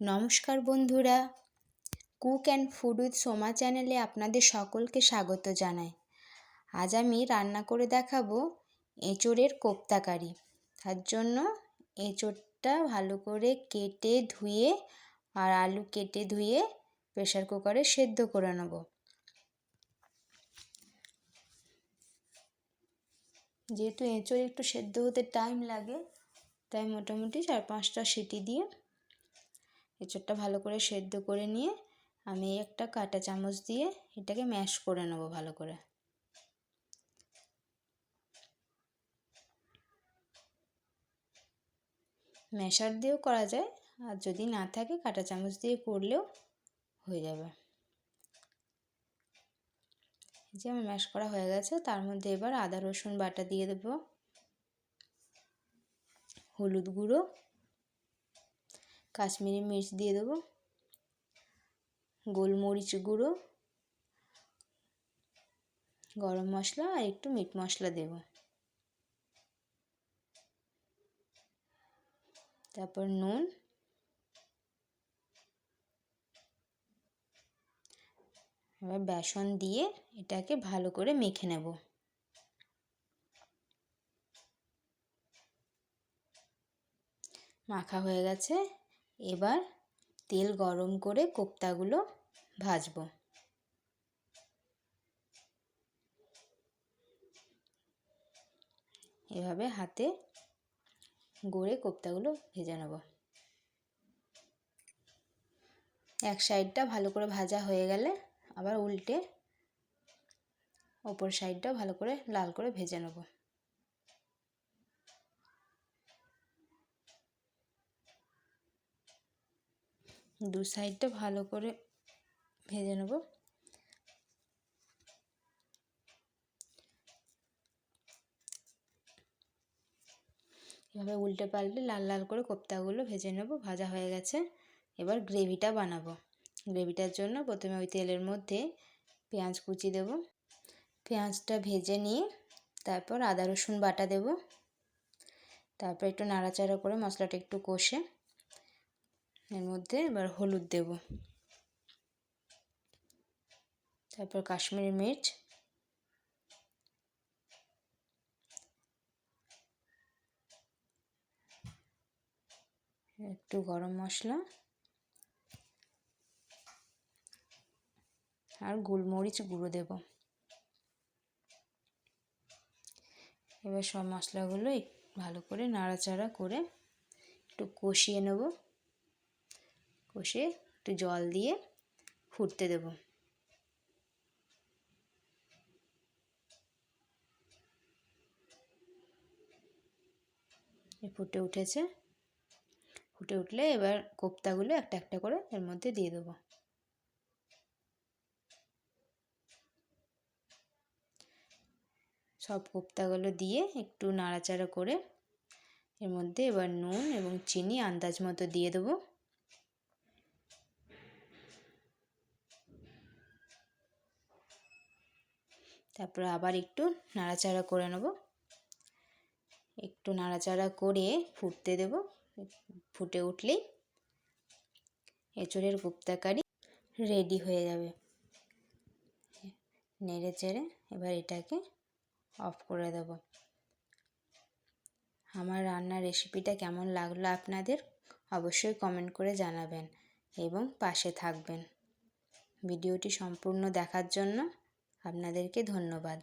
নমস্কার বন্ধুরা। Cook and food with Soma চ্যানেলে আপনাদের সকলকে স্বাগত জানাই। আজ আমি রান্না করে দেখাবো এঁচোড়ের কোপ্তাকারি। তার জন্য এঁচোড়টা ভালো করে কেটে ধুয়ে আর আলু কেটে ধুয়ে প্রেশার কুকারে সেদ্ধ করে নেব। যেহেতু এঁচোড় একটু সেদ্ধ হতে টাইম লাগে, তাই মোটামুটি চার পাঁচটা সিটি দিয়ে এঁচোড়টা ভালো করে সেদ্ধ করে নিয়ে আমি একটা কাঁটা চামচ দিয়ে এটাকে ম্যাশ করে নেব ভালো করে। ম্যাশার দিয়েও করা যায়, আর যদি না থাকে কাঁটা চামচ দিয়ে করলেও হয়ে যাবে। যে আমার ম্যাশ করা হয়ে গেছে, তার মধ্যে এবার আদা রসুন বাটা দিয়ে দেবো, হলুদ গুঁড়ো কাশ্মীরি মির্চ দিয়ে দেবো, গোলমরিচ গুঁড়ো, গরম মশলা আর একটু মিট মশলা দেব। তারপর নুন, এবার বেসন দিয়ে এটাকে ভালো করে মেখে নেব। মাখা হয়ে গেছে। এবার তেল গরম করে কোপ্তাগুলো ভাজবো। এভাবে হাতে গড়ে কোপ্তাগুলো ভেজে নেব। এক সাইডটা ভালো করে ভাজা হয়ে গেলে আবার উল্টে ওপর সাইডটাও ভালো করে লাল করে ভেজে নেব। দু সাইডটা ভালো করে ভেজে নেব। এভাবে উল্টে পাল্টে লাল লাল করে কোপ্তাগুলো ভেজে নেব, ভাজা হয়ে গেছে। এবার গ্রেভিটা বানাবো। গ্রেভিটার জন্য প্রথমে ওই তেলের মধ্যে পেঁয়াজ কুচি দেব। পেঁয়াজটা ভেজে নিয়ে তারপর আদা রসুন বাটা দেব। তারপর একটু নাড়াচাড়া করে মশলাটা একটু কষে এর মধ্যে এবার হলুদ দেব। তারপর কাশ্মীরি মির্চ। একটু গরম মশলা। আর গোলমরিচ গুঁড়ো দেব। এবার সব মশলাগুলো ভালো করে নাড়াচাড়া করে একটু কষিয়ে নেব। কষে একটু জল দিয়ে ফুটতে দেব। ফুটে উঠেছে। ফুটে উঠলে এবার কোপ্তাগুলো একটা একটা করে এর মধ্যে দিয়ে দেবো। সব কোপ্তাগুলো দিয়ে একটু নাড়াচাড়া করে এর মধ্যে এবার নুন এবং চিনি আন্দাজ মতো দিয়ে দেবো। তারপর আবার একটু নাড়াচাড়া করে নেব। একটু নাড়াচাড়া করে ফুটতে দেব। ফুটে উঠলেই এঁচড়ের গুপ্তাকারি রেডি হয়ে যাবে। নেড়ে চেড়ে এবার এটাকে অফ করে দেব। আমার রান্নার রেসিপিটা কেমন লাগল আপনাদের অবশ্যই কমেন্ট করে জানাবেন এবং পাশে থাকবেন। ভিডিওটি সম্পূর্ণ দেখার জন্য আপনাদেরকে ধন্যবাদ।